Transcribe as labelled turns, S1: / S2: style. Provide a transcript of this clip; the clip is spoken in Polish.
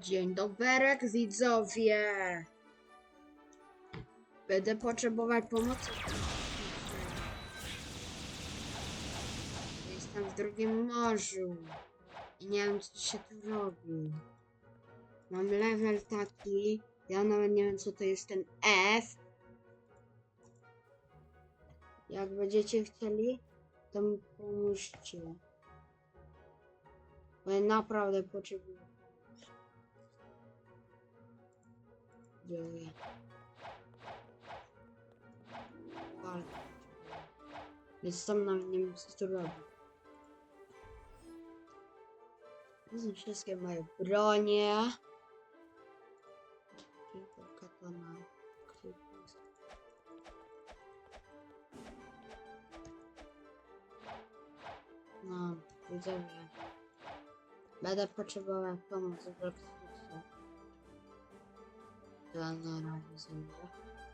S1: Dzień dobry, widzowie! Będę potrzebować pomocy. Jestem w drugim morzu i nie wiem, co się tu robi. Mam level taki, ja nawet nie wiem, co to jest ten F. Jak będziecie chcieli, to mi pomóżcie. Bo ja naprawdę potrzebuję. Dziękuję. Ale. Więc sam nawet nie wiem co. To są wszystkie moje bronie. Tylko katana. No, widzowie. Będę potrzebował pomocy w Rockstreet'ie.